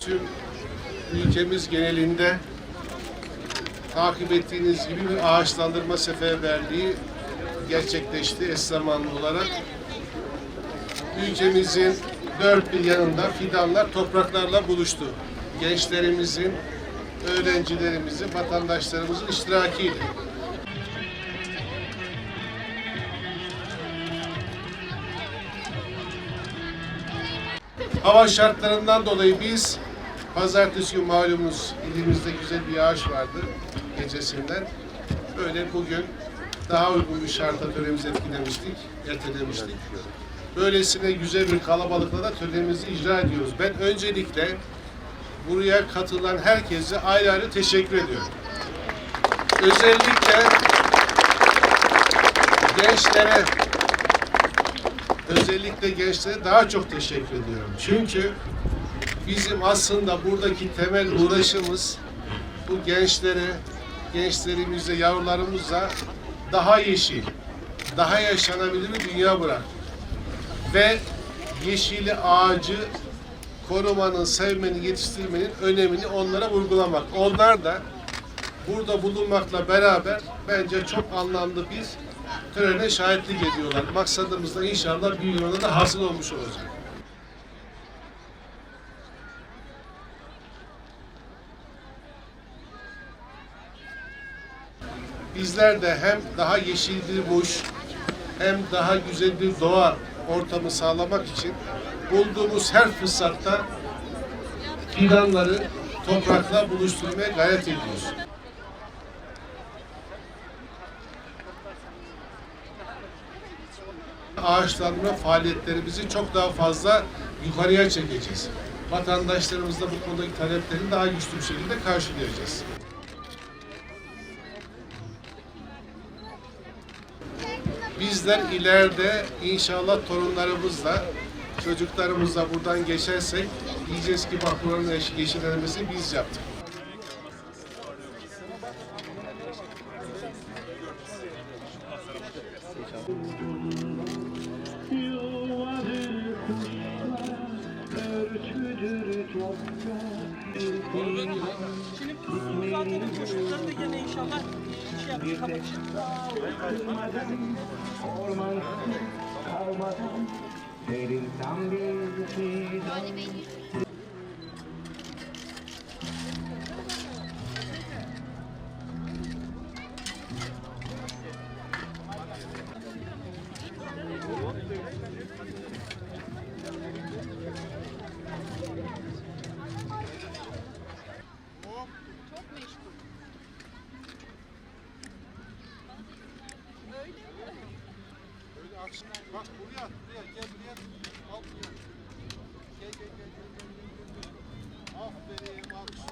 Tüm ülkemiz genelinde takip ettiğiniz gibi bir ağaçlandırma seferberliği gerçekleşti eş zamanlı olarak. Ülkemizin dört bir yanında fidanlar topraklarla buluştu. Gençlerimizin, öğrencilerimizin, vatandaşlarımızın iştirakiyle. Hava şartlarından dolayı biz pazartesi günü malumunuz ilimizde güzel bir yağış vardı gecesinden. Böyle bugün daha uygun bir şarta törenimizi etkilemiştik, ertelemiştik. Böylesine güzel bir kalabalıkla da törenimizi icra ediyoruz. Ben öncelikle buraya katılan herkese ayrı ayrı teşekkür ediyorum. Özellikle gençlere özellikle gençlere daha çok teşekkür ediyorum. Çünkü bizim aslında buradaki temel uğraşımız bu gençlere, gençlerimize, yavrularımıza daha yeşil, daha yaşanabilir bir dünya bırak. Ve yeşili ağacı korumanın, sevmenin, yetiştirmenin önemini onlara vurgulamak. Onlar da burada bulunmakla beraber bence çok anlamlı bir törene şahitlik ediyorlar. Maksadımız da inşallah bir yılda da hasıl olmuş olacak. Bizler de hem daha yeşil bir buş, hem daha güzel bir doğa ortamı sağlamak için bulduğumuz her fırsatta fidanları toprakla buluşturmaya gayret ediyoruz. ağaçlanma faaliyetlerimizi çok daha fazla yukarıya çekeceğiz. Vatandaşlarımızla bu konudaki taleplerini daha güçlü bir şekilde karşılayacağız. Bizler ileride inşallah torunlarımızla, çocuklarımızla buradan geçersek diyeceğiz ki bak buranın yeş- yeşillenmesini biz yaptık. Şimdi bu zaten çocukları da gene inşallah kapatacak. Kırmadan, ormansız kalmadan, perişan bir fidan. Buraya buraya gel buraya al buraya. Gel gel gel gel gel. gel. Aferin alkış.